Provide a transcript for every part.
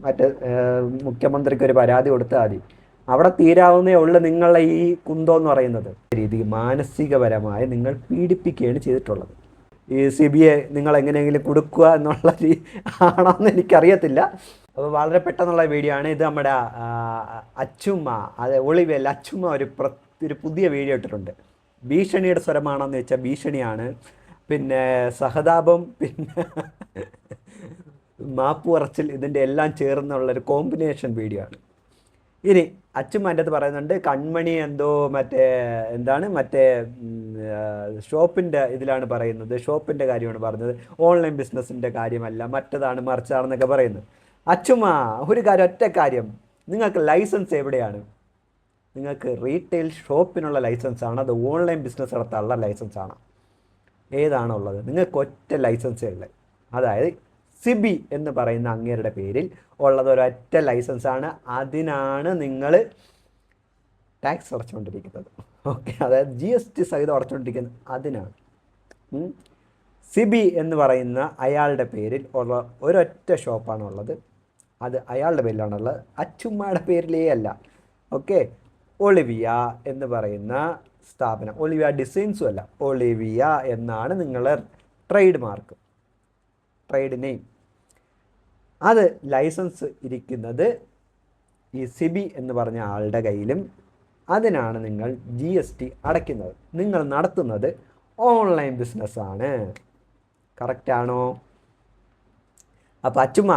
മറ്റേ മുഖ്യമന്ത്രിക്ക് ഒരു പരാതി കൊടുത്താൽ മതി. അവിടെ തീരാവുന്നേ ഉള്ളു നിങ്ങളുടെ ഈ കുന്തോ എന്ന് പറയുന്നത്. രീതി മാനസികപരമായി നിങ്ങൾ പീഡിപ്പിക്കുകയാണ് ചെയ്തിട്ടുള്ളത്. ഈ സി ബി ഐ നിങ്ങൾ എങ്ങനെയെങ്കിലും കൊടുക്കുക എന്നുള്ള രീ ആണോന്ന് എനിക്കറിയത്തില്ല. അപ്പോൾ വളരെ പെട്ടെന്നുള്ള വീഡിയോ ആണ്. ഇത് നമ്മുടെ അച്ചുമ്മ അത് ഒളിവേൽ അച്ചുമ്മ ഒരു ഒരു പുതിയ വീഡിയോ ഇട്ടിട്ടുണ്ട്. ഭീഷണിയുടെ സ്വരമാണെന്ന് വെച്ചാൽ ഭീഷണിയാണ്. പിന്നെ സഹതാപം പിന്നെ മാപ്പ് പറച്ചിൽ ഇതിന്റെ എല്ലാം ചേർന്നുള്ളൊരു കോമ്പിനേഷൻ വീഡിയോ ആണ്. ഇനി അച്ഛൻ എന്റെ അടുത്ത് പറയുന്നുണ്ട് കൺമണി എന്തോ മറ്റേ എന്താണ് മറ്റേ ഷോപ്പിന്റെ ഇതിലാണ് പറയുന്നത് ഷോപ്പിന്റെ കാര്യമാണ് പറഞ്ഞത് ഓൺലൈൻ ബിസിനസ്സിന്റെ കാര്യമല്ല മറ്റതാണ് മറിച്ചാണെന്നൊക്കെ പറയുന്നത്. അച്ഛമ്മ ഒരു കാര്യം ഒറ്റ കാര്യം നിങ്ങൾക്ക് ലൈസൻസ് എവിടെയാണ്? നിങ്ങൾക്ക് റീറ്റെയിൽ ഷോപ്പിനുള്ള ലൈസൻസ് ആണ് അത് ഓൺലൈൻ ബിസിനസ് നടത്താനുള്ള ലൈസൻസ് ആണ് ഏതാണുള്ളത്? നിങ്ങൾക്ക് ഒറ്റ ലൈസൻസേ ഉള്ളത് അതായത് സിബി എന്ന് പറയുന്ന അങ്ങേരുടെ പേരിൽ ഉള്ളത് ഒരൊറ്റ ലൈസൻസ് ആണ്. അതിനാണ് നിങ്ങൾ ടാക്സ് അടച്ചുകൊണ്ടിരിക്കുന്നത് ഓക്കെ അതായത് ജി എസ് ടി സഹിതം അടച്ചുകൊണ്ടിരിക്കുന്നത് അതിനാണ്. സിബി എന്ന് പറയുന്ന അയാളുടെ പേരിൽ ഉള്ള ഒരൊറ്റ ഷോപ്പാണുള്ളത് അത് അയാളുടെ പേരിലാണുള്ളത്. അച്ചുമ്മയുടെ പേരിലേ അല്ല. ഓക്കെ ഒളിവിയ എന്ന് പറയുന്ന സ്ഥാപനം. ഒളിവിയ ഡിസൈൻസും അല്ല. ഒളിവിയ എന്നാണ് നിങ്ങളുടെ ട്രേഡ് മാർക്ക് ട്രേഡ് നെയിം അത് ലൈസൻസ് ഇരിക്കുന്നത് ഈ സിബി എന്ന് പറഞ്ഞ ആളുടെ കയ്യിലും അതിനാണ് നിങ്ങൾ ജി എസ് ടി അടയ്ക്കുന്നത്. നിങ്ങൾ നടത്തുന്നത് ഓൺലൈൻ ബിസിനസ്സാണ് കറക്റ്റാണോ അപ്പോൾ അച്ചുമ്മ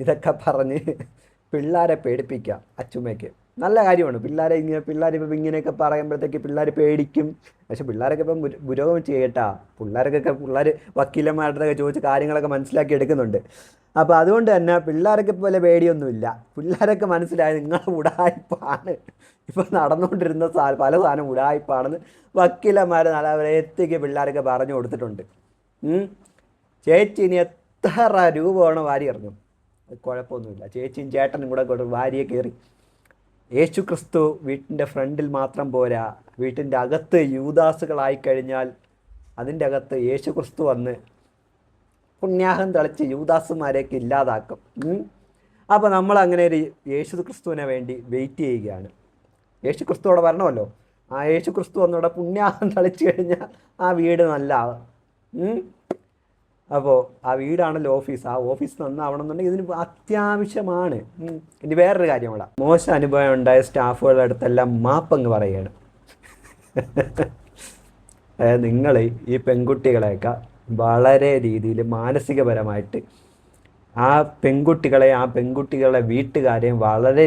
ഇതൊക്കെ പറഞ്ഞ് പിള്ളേരെ പേടിപ്പിക്കാം അച്ചുമ്മയ്ക്ക്. നല്ല കാര്യമാണ്. പിള്ളേരെ ഇങ്ങനെ പിള്ളേർ ഇപ്പം ഇങ്ങനെയൊക്കെ പറയുമ്പോഴത്തേക്ക് പിള്ളേർ പേടിക്കും. പക്ഷെ പിള്ളേരൊക്കെ ഇപ്പം പുരോഗമിച്ച് കേട്ടാ പിള്ളേർക്കൊക്കെ പിള്ളേർ വക്കീലന്മാരുടെയൊക്കെ ചോദിച്ച് കാര്യങ്ങളൊക്കെ മനസ്സിലാക്കി എടുക്കുന്നുണ്ട്. അപ്പോൾ അതുകൊണ്ട് തന്നെ പിള്ളേരൊക്കെ വലിയ പേടിയൊന്നുമില്ല. പിള്ളേരൊക്കെ മനസ്സിലായി നിങ്ങളുടെ ഉടായ്പാണ്. ഇപ്പം നടന്നുകൊണ്ടിരുന്ന സാ പല സാധനം ഉടായ്പാണെന്ന് വക്കീലന്മാർ നല്ല എത്തിക്ക് പിള്ളേരൊക്കെ പറഞ്ഞു കൊടുത്തിട്ടുണ്ട്. ചേച്ചി ഇനി എത്ര രൂപ വേണം വാരി അത് കുഴപ്പമൊന്നുമില്ല. ചേച്ചിയും ചേട്ടനും കൂടെ വാരിയെ കയറി. യേശു ക്രിസ്തു വീട്ടിന്റെ ഫ്രണ്ടിൽ മാത്രം പോരാ. വീട്ടിന്റെ അകത്ത് യൂദാസുകളായി കഴിഞ്ഞാൽ അതിന്റെ അകത്ത് യേശു ക്രിസ്തു വന്ന് പുണ്യാഹം തളിച്ച് യൂദാസുമാരെയൊക്കെ ഇല്ലാതാക്കും. അപ്പോൾ നമ്മൾ അങ്ങനെ ഒരു യേശു ക്രിസ്തുവിനെ വേണ്ടി വെയിറ്റ് ചെയ്യുകയാണ്. യേശു ക്രിസ്തു അവിടെ വരണമല്ലോ? ആ യേശു ക്രിസ്തു വന്നിവിടെ പുണ്യാഹം തളിച്ച് കഴിഞ്ഞാൽ ആ വീട് നല്ല അപ്പോൾ ആ വീടാണല്ലോ ഓഫീസ്. ആ ഓഫീസ് നന്നാവണം എന്നുണ്ടെങ്കിൽ ഇതിന് അത്യാവശ്യമാണ്. ഇനി വേറൊരു കാര്യം കൂടെ. മോശം അനുഭവം ഉണ്ടായ സ്റ്റാഫുകളുടെ അടുത്തെല്ലാം മാപ്പങ്ങ് പറയുകയാണ്. അതായത് നിങ്ങൾ ഈ പെൺകുട്ടികളെയൊക്കെ വളരെ രീതിയിൽ മാനസികപരമായിട്ട് ആ പെൺകുട്ടികളെ ആ പെൺകുട്ടികളുടെ വീട്ടുകാരെയും വളരെ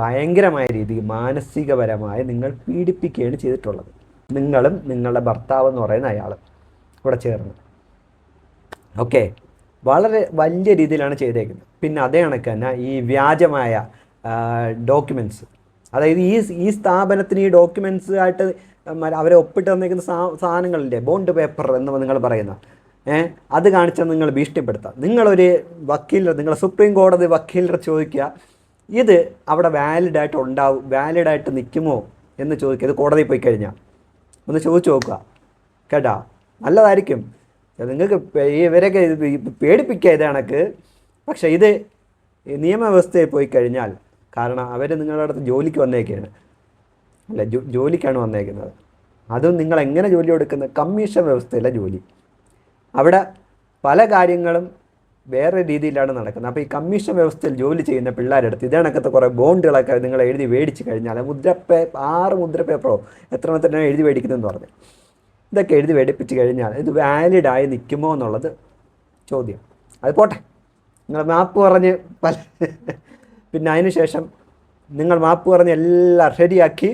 ഭയങ്കരമായ രീതിയിൽ മാനസികപരമായി നിങ്ങൾ പീഡിപ്പിക്കുകയാണ് ചെയ്തിട്ടുള്ളത്. നിങ്ങളും നിങ്ങളുടെ ഭർത്താവ് എന്ന് പറയുന്ന അയാളും കൂടെ ചേർന്ന്. ഓക്കെ വളരെ വലിയ രീതിയിലാണ് ചെയ്തേക്കുന്നത്. പിന്നെ അതേ കണക്ക് തന്നെ ഈ വ്യാജമായ ഡോക്യുമെന്റ്സ് അതായത് ഈ ഈ സ്ഥാപനത്തിന് ഈ ഡോക്യുമെന്റ്സ് ആയിട്ട് അവരെ ഒപ്പിട്ട് തന്നേക്കുന്ന സാ സാധനങ്ങളില്ലേ? ബോണ്ട് പേപ്പർ എന്ന് നിങ്ങൾ പറയുന്ന. ഏഹ് അത് കാണിച്ചാൽ നിങ്ങൾ ഭീഷണിപ്പെടുത്താം. നിങ്ങളൊരു വക്കീലർ നിങ്ങൾ സുപ്രീം കോടതി വക്കീലിനെ ചോദിക്കുക ഇത് അവിടെ വാലിഡായിട്ട് ഉണ്ടാവും വാലിഡായിട്ട് നിൽക്കുമോ? എന്ന് ചോദിക്കുക. ഇത് കോടതിയിൽ പോയി കഴിഞ്ഞാൽ. ഒന്ന് ചോദിച്ചു നോക്കുക. കേട്ടാ? നല്ലതായിരിക്കും. നിങ്ങൾക്ക് ഇവരൊക്കെ പേടിപ്പിക്കുക ഇത് കണക്ക്. പക്ഷേ ഇത് നിയമവ്യവസ്ഥയിൽ പോയി കഴിഞ്ഞാൽ കാരണം അവർ നിങ്ങളുടെ അടുത്ത് ജോലിക്ക് വന്നേക്കാണ്. അല്ല ജോ ജോലിക്കാണ് വന്നേക്കുന്നത്. അതും നിങ്ങൾ എങ്ങനെ ജോലി കൊടുക്കുന്ന? കമ്മീഷൻ വ്യവസ്ഥയിലെ ജോലി. അവിടെ പല കാര്യങ്ങളും വേറെ രീതിയിലാണ് നടക്കുന്നത്. അപ്പോൾ ഈ കമ്മീഷൻ വ്യവസ്ഥയിൽ ജോലി ചെയ്യുന്ന പിള്ളേരുടെ അടുത്ത് ഇതേണക്കത്തെ കുറേ ബോണ്ടുകളൊക്കെ നിങ്ങൾ എഴുതി മേടിച്ച് കഴിഞ്ഞാൽ മുദ്ര പേ ആറ് മുദ്ര എത്ര എത്രത്തിനാണ് എഴുതി മേടിക്കുന്നതെന്ന് പറഞ്ഞു. ഇതൊക്കെ എഴുതി വെടിപ്പിച്ച് കഴിഞ്ഞാൽ ഇത് വാലിഡായി നിൽക്കുമോ എന്നുള്ളത് ചോദ്യം. അത് പോട്ടെ. നിങ്ങൾ മാപ്പ് പറഞ്ഞ് പല പിന്നെ അതിനുശേഷം നിങ്ങൾ മാപ്പ് പറഞ്ഞ് എല്ലാം ശരിയാക്കി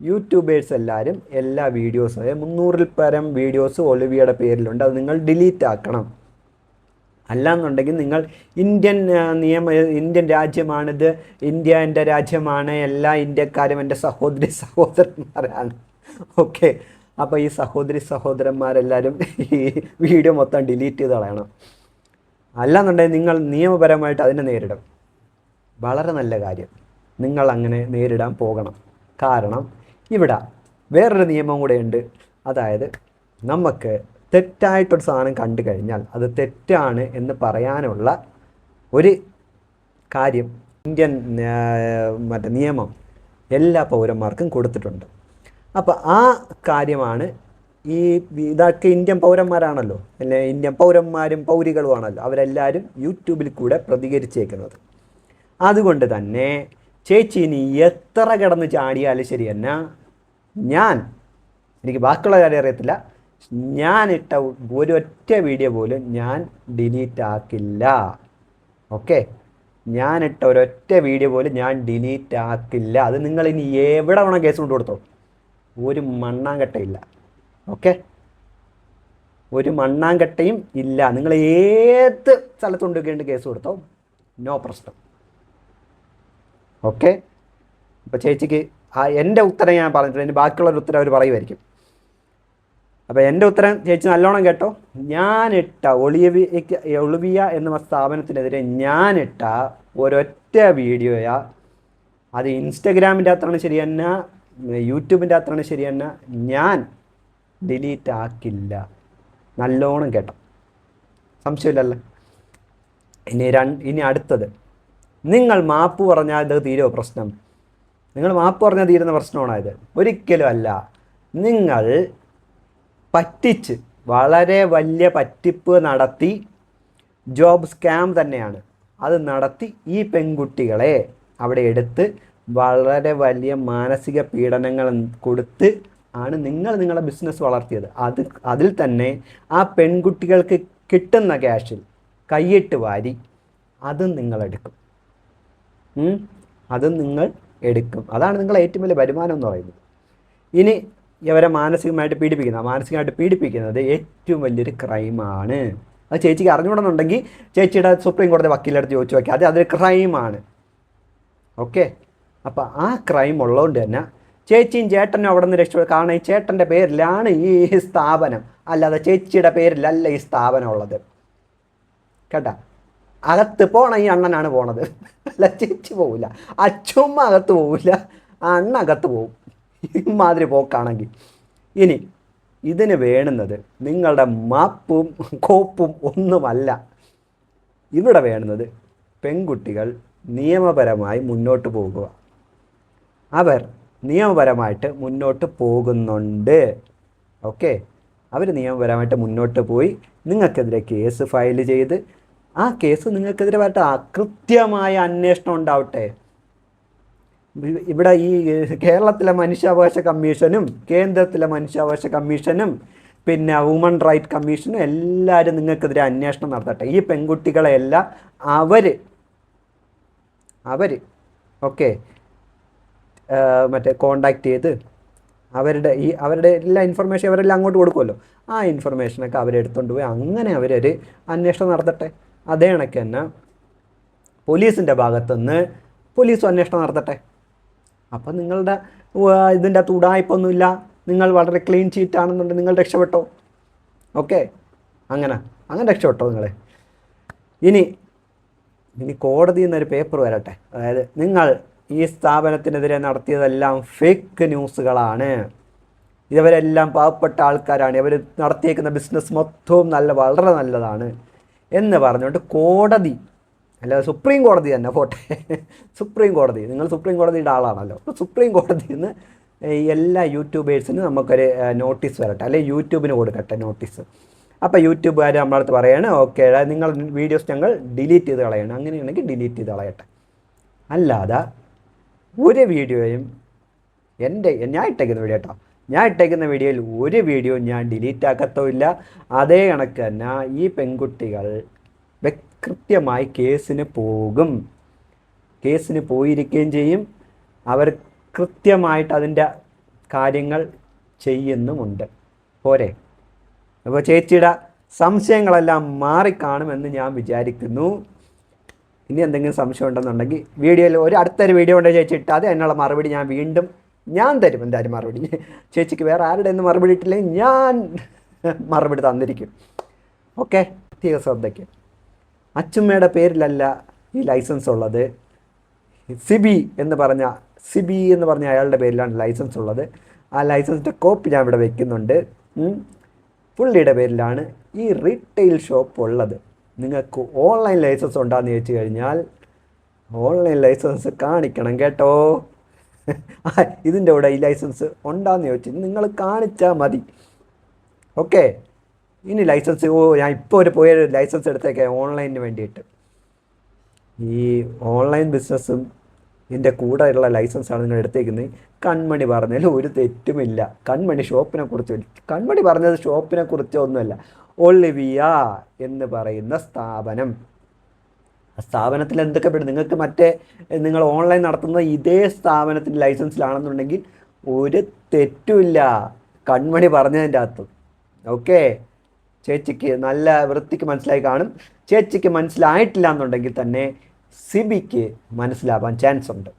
യൂട്യൂബേഴ്സ് എല്ലാവരും എല്ലാ വീഡിയോസും അതായത് മുന്നൂറിൽ പരം വീഡിയോസ് ഒലിവിയുടെ പേരിലുണ്ട്. അത് നിങ്ങൾ ഡിലീറ്റ് ആക്കണം. അല്ലാന്നുണ്ടെങ്കിൽ നിങ്ങൾ ഇന്ത്യൻ നിയമ ഇന്ത്യൻ രാജ്യമാണിത് ഇന്ത്യ എന്റെ രാജ്യമാണ് എല്ലാ ഇന്ത്യക്കാരും എന്റെ സഹോദരി സഹോദരന്മാരാണ്. ഓക്കെ അപ്പോൾ ഈ സഹോദരി സഹോദരന്മാരെല്ലാവരും ഈ വീഡിയോ മൊത്തം ഡിലീറ്റ് ചെയ്ത് കളയണം. അല്ലാന്നുണ്ടെങ്കിൽ നിങ്ങൾ നിയമപരമായിട്ട് അതിനെ നേരിടും. വളരെ നല്ല കാര്യം. നിങ്ങൾ അങ്ങനെ നേരിടാൻ പോകണം. കാരണം ഇവിടെ വേറൊരു നിയമം കൂടെ ഉണ്ട്. അതായത് നമുക്ക് തെറ്റായിട്ടൊരു സാധനം കണ്ടു കഴിഞ്ഞാൽ അത് തെറ്റാണ് എന്ന് പറയാനുള്ള ഒരു കാര്യം ഇന്ത്യൻ മറ്റേ നിയമം എല്ലാ പൗരന്മാർക്കും കൊടുത്തിട്ടുണ്ട്. അപ്പോൾ ആ കാര്യമാണ് ഈ ഇതൊക്കെ ഇന്ത്യൻ പൗരന്മാരാണല്ലോ. അല്ലെ ഇന്ത്യൻ പൗരന്മാരും പൗരികളുമാണല്ലോ. അവരെല്ലാവരും യൂട്യൂബിൽ കൂടെ പ്രതികരിച്ചേക്കുന്നത്. അതുകൊണ്ട് തന്നെ ചേച്ചി ഇനി എത്ര കിടന്ന് ചാടിയാലും ശരി എന്നാ ഞാൻ എനിക്ക് ബാക്കിയുള്ള കാര്യം അറിയത്തില്ല ഞാൻ ഇട്ട ഒരൊറ്റ വീഡിയോ പോലും ഞാൻ ഡിലീറ്റ് ആക്കില്ല. ഓക്കെ? ഞാനിട്ട ഒരൊറ്റ വീഡിയോ പോലും ഞാൻ ഡിലീറ്റ് ആക്കില്ല. അത് നിങ്ങൾ ഇനി എവിടെ വേണം കേസ് കൊണ്ട് കൊടുത്തോ ഒരു മണ്ണാങ്കട്ടയില്ല. ഓക്കെ? ഒരു മണ്ണാങ്കട്ടയും ഇല്ല. നിങ്ങൾ ഏത് സ്ഥലത്ത് കേണ്ടി കേസ് കൊടുത്തോ? നോ പ്രശ്നം. ഓക്കെ? അപ്പോൾ ചേച്ചിക്ക് ആ എന്റെ ഉത്തരം ഞാൻ പറഞ്ഞിട്ടുണ്ട്. എന്റെ ബാക്കിയുള്ളൊരു ഉത്തരം അവർ പറയുമായിരിക്കും. അപ്പോൾ എന്റെ ഉത്തരം ചേച്ചി നല്ലോണം കേട്ടോ. ഞാനിട്ട ഒളിയവിക്ക് ഒളിവിയ എന്ന സ്ഥാപനത്തിനെതിരെ ഞാനിട്ട ഒരൊറ്റ വീഡിയോയാ. അത് ഇൻസ്റ്റഗ്രാമിന്റെ അകത്താണ് ശരി. തന്നെ യൂട്യൂബിന്റെ അകത്താണ് ശരി തന്നെ. ഞാൻ ഡിലീറ്റ് ആക്കില്ല. നല്ലോണം കേട്ടോ. സംശയമില്ലല്ലോ? ഇനി രണ്ട് ഇനി അടുത്തത്. നിങ്ങൾ മാപ്പ് പറഞ്ഞാൽ ഇത് തീരുമോ പ്രശ്നം? നിങ്ങൾ മാപ്പ് പറഞ്ഞാൽ തീരുന്ന പ്രശ്നമാണോ ഇത്? ഒരിക്കലും അല്ല. നിങ്ങൾ പറ്റിച്ച് വളരെ വലിയ പറ്റിപ്പ് നടത്തി ജോബ് സ്കാം തന്നെയാണ്. അത് നടത്തി ഈ പെൺകുട്ടികളെ അവിടെ എടുത്ത് വളരെ വലിയ മാനസിക പീഡനങ്ങൾ കൊടുത്ത് ആണ് നിങ്ങൾ നിങ്ങളുടെ ബിസിനസ് വളർത്തിയത്. അത് അതിൽ തന്നെ ആ പെൺകുട്ടികൾക്ക് കിട്ടുന്ന ക്യാഷിൽ കൈയിട്ട് വാരി അതും നിങ്ങളെടുക്കും? അതും നിങ്ങൾ എടുക്കും. അതാണ് നിങ്ങളെ ഏറ്റവും വലിയ വരുമാനം എന്ന് പറയുന്നത്. ഇനി ഇവരെ മാനസികമായിട്ട് പീഡിപ്പിക്കുന്നത് മാനസികമായിട്ട് പീഡിപ്പിക്കുന്നത് ഏറ്റവും വലിയൊരു ക്രൈമാണ് അത് ചേച്ചിക്ക് അറിഞ്ഞുകൊണ്ടെന്നുണ്ടെങ്കിൽ ചേച്ചിയുടെ സുപ്രീം കോടതി വക്കീലെടുത്ത് ചോദിച്ചു നോക്കി അത് അതൊരു ക്രൈമാണ് ഓക്കെ അപ്പോൾ ആ ക്രൈം ഉള്ളതുകൊണ്ട് തന്നെ ചേച്ചിയും ചേട്ടനും അവിടെ നിന്ന് രക്ഷപ്പെടും കാരണം ഈ ചേട്ടന്റെ പേരിലാണ് ഈ സ്ഥാപനം. അല്ലാതെ ചേച്ചിയുടെ പേരിലല്ല ഈ സ്ഥാപനം ഉള്ളത്. കേട്ട? അകത്ത് പോണ ഈ അണ്ണനാണ് പോണത്. അല്ല ചേച്ചി പോവില്ല. അച്ഛമ്മ അകത്ത് പോവില്ല. അണ്ണ അകത്ത് പോവും. ഇമാതിരി പോക്കാണെങ്കിൽ. ഇനി ഇതിന് വേണുന്നത് നിങ്ങളുടെ മാപ്പും കോപ്പും ഒന്നുമല്ല. ഇവിടെ വേണുന്നത് പെൺകുട്ടികൾ നിയമപരമായി മുന്നോട്ട് പോകുക. അവർ നിയമപരമായിട്ട് മുന്നോട്ട് പോകുന്നുണ്ട്. ഓക്കെ? അവർ നിയമപരമായിട്ട് മുന്നോട്ട് പോയി നിങ്ങൾക്കെതിരെ കേസ് ഫയൽ ചെയ്ത് ആ കേസ് നിങ്ങൾക്കെതിരെ വരട്ടെ അകൃത്യമായ കൃത്യമായ അന്വേഷണം ഉണ്ടാവട്ടെ. ഇവ- ഇവിടെ ഈ കേരളത്തിലെ മനുഷ്യാവകാശ കമ്മീഷനും കേന്ദ്രത്തിലെ മനുഷ്യാവകാശ കമ്മീഷനും പിന്നെ വുമൺ റൈറ്റ് കമ്മീഷനും എല്ലാവരും നിങ്ങൾക്കെതിരെ അന്വേഷണം നടത്തട്ടെ. ഈ പെൺകുട്ടികളെല്ലാം അവർ അവർ ഓക്കെ? മറ്റേ കോണ്ടാക്ട് ചെയ്ത് അവരുടെ ഈ അവരുടെ എല്ലാ ഇൻഫർമേഷൻ അവരെല്ലാം അങ്ങോട്ട് കൊടുക്കുമല്ലോ. ആ ഇൻഫർമേഷനൊക്കെ അവരെടുത്തുകൊണ്ട് പോയി അങ്ങനെ അവരൊരു അന്വേഷണം നടത്തട്ടെ. അതേ കണക്ക് തന്നെ പോലീസിന്റെ ഭാഗത്തുനിന്ന് പോലീസും അന്വേഷണം നടത്തട്ടെ. അപ്പം നിങ്ങളുടെ ഇതിന്റെ അകത്ത് ഉടായ്പൊന്നുമില്ല. നിങ്ങൾ വളരെ ക്ലീൻ ചീറ്റ് ആണെന്നുണ്ടെങ്കിൽ നിങ്ങൾ രക്ഷപ്പെട്ടോ? ഓക്കെ അങ്ങനെ. അങ്ങനെ രക്ഷപ്പെട്ടോ നിങ്ങളെ? ഇനി ഇനി കോടതിയിൽ നിന്നൊരു പേപ്പർ വരട്ടെ. അതായത് നിങ്ങൾ ഈ സ്ഥാപനത്തിനെതിരെ നടത്തിയതെല്ലാം ഫേക്ക് ന്യൂസുകളാണ് ഇവരെല്ലാം പാവപ്പെട്ട ആൾക്കാരാണ്. ഇവർ നടത്തിയേക്കുന്ന ബിസിനസ് മൊത്തവും നല്ല വളരെ നല്ലതാണ് എന്ന് പറഞ്ഞുകൊണ്ട് കോടതി അല്ല സുപ്രീം കോടതി തന്നെ പോട്ടെ. സുപ്രീം കോടതി. നിങ്ങൾ സുപ്രീം കോടതിയുടെ ആളാണല്ലോ. അപ്പോൾ സുപ്രീം കോടതിയിൽ നിന്ന് എല്ലാ യൂട്യൂബേഴ്സിനും നമുക്കൊരു നോട്ടീസ് വരട്ടെ. അല്ലെങ്കിൽ യൂട്യൂബിന് കൊടുക്കട്ടെ നോട്ടീസ്. അപ്പോൾ യൂട്യൂബുകാർ നമ്മളടുത്ത് പറയാണ് ഓക്കെ നിങ്ങൾ വീഡിയോസ് ഞങ്ങൾ ഡിലീറ്റ് ചെയ്ത് കളയണം. അങ്ങനെയാണെങ്കിൽ ഡിലീറ്റ് ചെയ്ത് കളയട്ടെ. അല്ലാതെ ഒരു വീഡിയോയും എന്റെ ഞാൻ ഇട്ടേക്കുന്ന വീഡിയോ കേട്ടോ ഞാൻ ഇട്ടേക്കുന്ന വീഡിയോയിൽ ഒരു വീഡിയോ ഞാൻ ഡിലീറ്റ് ആക്കത്തുമില്ല. അതേ കണക്ക് തന്നെ ഈ പെൺകുട്ടികൾ കൃത്യമായി കേസിന് പോകും. കേസിന് പോയിരിക്കുകയും ചെയ്യും. അവർ കൃത്യമായിട്ട് അതിന്റെ കാര്യങ്ങൾ ചെയ്യുന്നുമുണ്ട്. പോരെ? അപ്പോൾ ചേച്ചിയുടെ സംശയങ്ങളെല്ലാം മാറിക്കാണുമെന്ന് ഞാൻ വിചാരിക്കുന്നു. ഇനി എന്തെങ്കിലും സംശയം ഉണ്ടെന്നുണ്ടെങ്കിൽ വീഡിയോയിൽ ഒരു അടുത്തൊരു വീഡിയോ കൊണ്ട് ചേച്ചി ഇട്ടാൽ അതിനുള്ള മറുപടി ഞാൻ വീണ്ടും ഞാൻ തരും. എന്തായാലും മറുപടി. ചേച്ചിക്ക് വേറെ ആരുടെ ഒന്നും മറുപടി ഇട്ടില്ലെങ്കിൽ ഞാൻ മറുപടി തന്നിരിക്കും. ഓക്കെ? പ്രത്യേക ശ്രദ്ധയ്ക്ക്. അച്ചുമ്മയുടെ പേരിലല്ല ഈ ലൈസൻസ് ഉള്ളത്. സിബി എന്ന് പറഞ്ഞ സിബി എന്ന് പറഞ്ഞ അയാളുടെ പേരിലാണ് ലൈസൻസ് ഉള്ളത്. ആ ലൈസൻസിന്റെ കോപ്പി ഞാൻ ഇവിടെ വെക്കുന്നുണ്ട്. പുള്ളിയുടെ പേരിലാണ് ഈ റീറ്റെയിൽ ഷോപ്പ് ഉള്ളത്. നിങ്ങൾക്ക് ഓൺലൈൻ ലൈസൻസ് ഉണ്ടാന്ന് ചോദിച്ചു കഴിഞ്ഞാൽ ഓൺലൈൻ ലൈസൻസ് കാണിക്കണം കേട്ടോ. ഇതിന്റെ കൂടെ ഈ ലൈസൻസ് ഉണ്ടാന്ന് ചോദിച്ചു നിങ്ങൾ കാണിച്ചാൽ മതി. ഓക്കെ ഇനി ലൈസൻസ് ഓ ഞാൻ ഇപ്പോൾ ഒരു പോയ ലൈസൻസ് എടുത്തേക്കാം ഓൺലൈനിന് വേണ്ടിയിട്ട്. ഈ ഓൺലൈൻ ബിസിനസ്സും ഇതിന്റെ കൂടെയുള്ള ലൈസൻസാണ് നിങ്ങൾ എടുത്തേക്കുന്നത്. കൺമണി പറഞ്ഞതിൽ ഒരു തെറ്റുമില്ല. കൺമണി ഷോപ്പിനെ കുറിച്ച് കൺമണി പറഞ്ഞത് ഷോപ്പിനെ കുറിച്ചോ ഒന്നുമല്ല. ഒളിവിയ എന്ന് പറയുന്ന സ്ഥാപനം. സ്ഥാപനത്തിൽ എന്തൊക്കെ പെടും? നിങ്ങൾക്ക് മറ്റേ നിങ്ങൾ ഓൺലൈൻ നടത്തുന്ന ഇതേ സ്ഥാപനത്തിന്റെ ലൈസൻസിലാണെന്നുണ്ടെങ്കിൽ ഒരു തെറ്റുമില്ല. കൺമണി പറഞ്ഞതിന്റെ അകത്ത്. ഓക്കെ? ചേച്ചിക്ക് നല്ല വൃത്തിക്ക് മനസ്സിലായി കാണും. ചേച്ചിക്ക് മനസ്സിലായിട്ടില്ല എന്നുണ്ടെങ്കിൽ തന്നെ സിബിക്ക് മനസ്സിലാവാൻ ചാൻസ് ഉണ്ട്.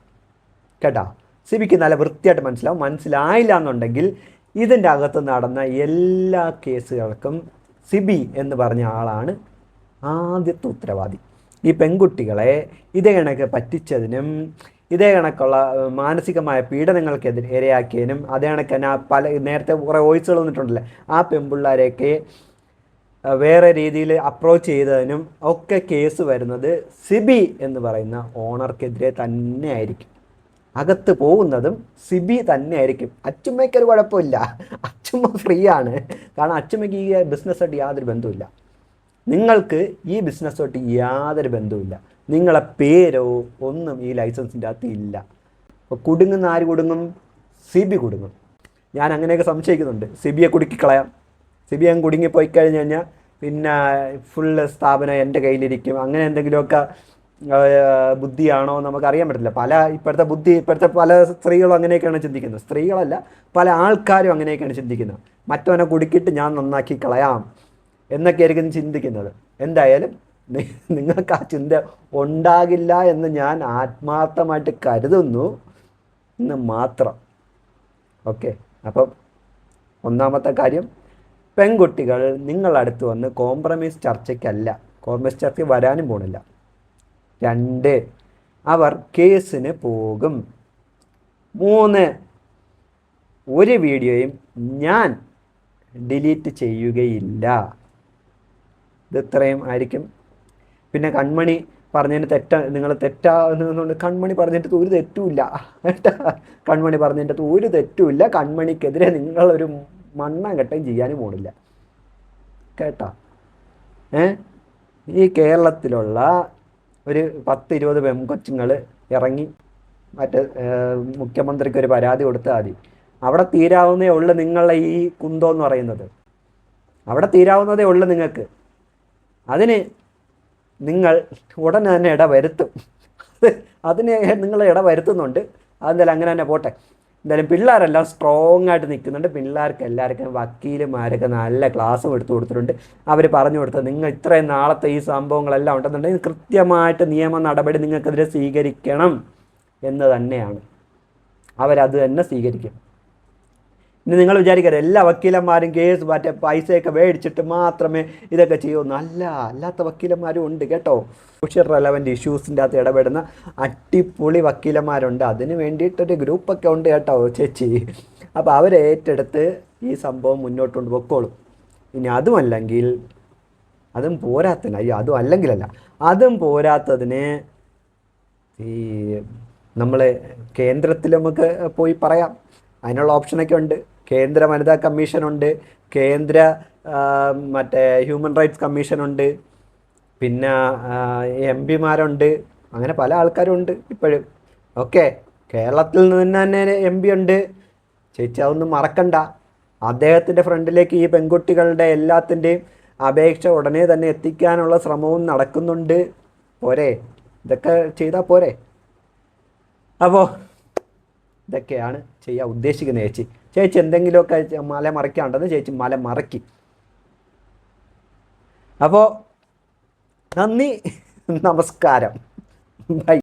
കേട്ടോ? സിബിക്ക് നല്ല വൃത്തിയായിട്ട് മനസ്സിലാവും. മനസ്സിലായില്ല എന്നുണ്ടെങ്കിൽ ഇതിന്റെ അകത്ത് നടന്ന എല്ലാ കേസുകൾക്കും സിബി എന്ന് പറഞ്ഞ ആളാണ് ആദ്യത്തെ ഉത്തരവാദി. ഈ പെൺകുട്ടികളെ ഇതേ കണക്ക് പറ്റിച്ചതിനും ഇതേ കണക്കുള്ള മാനസികമായ പീഡനങ്ങൾക്കെതിരെ ഇരയാക്കിയതിനും അതേ കണക്ക് തന്നെ പല നേരത്തെ കുറേ വോയിസുകൾ വന്നിട്ടുണ്ടല്ലേ? ആ പെൺപിള്ളേരെയൊക്കെ വേറെ രീതിയിൽ അപ്രോച്ച് ചെയ്തതിനും ഒക്കെ കേസ് വരുന്നത് സിബി എന്ന് പറയുന്ന ഓണർക്കെതിരെ തന്നെ ആയിരിക്കും അകത്ത് പോകുന്നതും സിബി തന്നെയായിരിക്കും. അച്ചുമ്മയ്ക്ക് ഒരു കുഴപ്പമില്ല. അച്ചുമ്മ ഫ്രീ ആണ് കാരണം അച്ചുമ്മയ്ക്ക് ഈ ബിസിനസ്സായിട്ട് യാതൊരു ബന്ധവുമില്ല. നിങ്ങൾക്ക് ഈ ബിസിനസ്സോട്ട് യാതൊരു ബന്ധവുമില്ല. നിങ്ങളെ പേരോ ഒന്നും ഈ ലൈസൻസിന്റെ അകത്ത് ഇല്ല. അപ്പോൾ കുടുങ്ങുന്ന ആര് കുടുങ്ങും? സിബി കുടുങ്ങും. ഞാൻ അങ്ങനെയൊക്കെ സംശയിക്കുന്നുണ്ട്. സിബിയെ കുടുക്കിക്കളയാം. സിബി അങ്ങ് കുടുങ്ങി പോയി കഴിഞ്ഞ് കഴിഞ്ഞാൽ പിന്നെ ഫുള്ള് സ്ഥാപനം എന്റെ കയ്യിലിരിക്കും. അങ്ങനെ എന്തെങ്കിലുമൊക്കെ ബുദ്ധിയാണോ നമുക്ക് അറിയാൻ പറ്റില്ല പല ഇപ്പോഴത്തെ ബുദ്ധി ഇപ്പോഴത്തെ പല സ്ത്രീകളും അങ്ങനെയൊക്കെയാണ് ചിന്തിക്കുന്നത്. സ്ത്രീകളല്ല പല ആൾക്കാരും അങ്ങനെയൊക്കെയാണ് ചിന്തിക്കുന്നത്. മറ്റവനെ കുടുക്കിയിട്ട് ഞാൻ നന്നാക്കി കളയാം എന്നൊക്കെ ആയിരിക്കും ചിന്തിക്കുന്നത്. എന്തായാലും നിങ്ങൾക്ക് ആ ചിന്ത ഉണ്ടാകില്ല എന്ന് ഞാൻ ആത്മാർത്ഥമായിട്ട് കരുതുന്നു എന്ന് മാത്രം. ഓക്കെ അപ്പം ഒന്നാമത്തെ കാര്യം പെൺകുട്ടികൾ നിങ്ങളടുത്ത് വന്ന് കോംപ്രമൈസ് ചർച്ചയ്ക്കല്ല. കോംപ്രമൈസ് ചർച്ച വരാനും പോണില്ല. രണ്ട്. അവർ കേസിന് പോകും. മൂന്ന്. ഒരു വീഡിയോയും ഞാൻ ഡിലീറ്റ് ചെയ്യുകയില്ല. ഇത് ഇത്രയും ആയിരിക്കും. പിന്നെ കൺമണി പറഞ്ഞതിന് തെറ്റ നിങ്ങൾ തെറ്റാകുന്നതുകൊണ്ട് കൺമണി പറഞ്ഞതിന്റെ ഒരു തെറ്റുമില്ല. കേട്ടാ? കൺമണി പറഞ്ഞതിന്റെ ഒരു തെറ്റുമില്ല. കൺമണിക്കെതിരെ നിങ്ങളൊരു മണ്ണാങ്കട്ടയും ചെയ്യാനും പോണില്ല. കേട്ടോ? ഏ? ഈ കേരളത്തിലുള്ള ഒരു പത്ത് ഇരുപത് പെൺകൊച്ചുങ്ങൾ ഇറങ്ങി മറ്റേ മുഖ്യമന്ത്രിക്ക് ഒരു പരാതി കൊടുത്താൽ മതി. അവിടെ തീരാവുന്നേ ഉള്ളു നിങ്ങളുടെ ഈ കുന്തം എന്ന് പറയുന്നത്. അവിടെ തീരാവുന്നതേ ഉള്ളു നിങ്ങൾക്ക്. അതിന് നിങ്ങൾ ഉടനെ തന്നെ ഇട വരുത്തും അതിന് നിങ്ങൾ ഇട വരുത്തുന്നുണ്ട് അതെന്തായാലും അങ്ങനെ തന്നെ പോട്ടെ. എന്തായാലും പിള്ളേരെല്ലാം സ്ട്രോങ് ആയിട്ട് നിൽക്കുന്നുണ്ട്. പിള്ളേർക്ക് എല്ലാവർക്കും വക്കീലുമാരൊക്കെ നല്ല ക്ലാസ്സും എടുത്തു കൊടുത്തിട്ടുണ്ട്. അവർ പറഞ്ഞു കൊടുത്തത് നിങ്ങൾ ഇത്രയും നാളത്തെ ഈ സംഭവങ്ങളെല്ലാം ഉണ്ടെന്നുണ്ടെങ്കിൽ കൃത്യമായിട്ട് നിയമ നടപടി നിങ്ങൾക്കെതിരെ സ്വീകരിക്കണം എന്ന് തന്നെയാണ്. അവരത് തന്നെ സ്വീകരിക്കും. ഇനി നിങ്ങൾ വിചാരിക്കരുത്. എല്ലാ വക്കീലന്മാരും കേസ് മറ്റേ പൈസയൊക്കെ മേടിച്ചിട്ട് മാത്രമേ ഇതൊക്കെ ചെയ്യുമെന്ന് അല്ല അല്ലാത്ത വക്കീലന്മാരും ഉണ്ട് കേട്ടോ. സോഷ്യൽ റെലവന്റ് ഇഷ്യൂസിന്റെ അകത്ത് ഇടപെടുന്ന അടിപൊളി വക്കീലന്മാരുണ്ട്. അതിന് വേണ്ടിയിട്ടൊരു ഗ്രൂപ്പൊക്കെ ഉണ്ട് കേട്ടോ ചേച്ചി. അപ്പോൾ അവരെ ഏറ്റെടുത്ത് ഈ സംഭവം മുന്നോട്ട് കൊണ്ട് പൊക്കോളും. ഇനി അതുമല്ലെങ്കിൽ അതും പോരാത്തതിന് അയ്യോ അതും അല്ലെങ്കിലല്ല. അതും പോരാത്തതിന് ഈ നമ്മൾ കേന്ദ്രത്തിൽ നമുക്ക് പോയി പറയാം. അതിനുള്ള ഓപ്ഷനൊക്കെ ഉണ്ട്. കേന്ദ്ര വനിതാ കമ്മീഷനുണ്ട് കേന്ദ്ര മറ്റേ ഹ്യൂമൻ റൈറ്റ്സ് കമ്മീഷനുണ്ട് പിന്നെ എം പിമാരുണ്ട് അങ്ങനെ പല ആൾക്കാരും ഉണ്ട് ഇപ്പോഴും. ഓക്കെ കേരളത്തിൽ നിന്ന് തന്നെ എം പി ഉണ്ട് ചേച്ചി അതൊന്നും മറക്കണ്ട. അദ്ദേഹത്തിന്റെ ഫ്രണ്ടിലേക്ക് ഈ പെൺകുട്ടികളുടെ എല്ലാത്തിന്റെയും അപേക്ഷ ഉടനെ തന്നെ എത്തിക്കാനുള്ള ശ്രമവും നടക്കുന്നുണ്ട്. പോരെ ഇതൊക്കെ ചെയ്താൽ പോരെ. അപ്പോൾ ഇതൊക്കെയാണ് ചെയ്യാൻ ഉദ്ദേശിക്കുന്നത് ചേച്ചി. ചേച്ചി എന്തെങ്കിലുമൊക്കെ മല മറിക്കാണ്ടെന്ന് ചേച്ചി മല മറക്കി അപ്പോൾ നന്ദി നമസ്കാരം. ബൈ.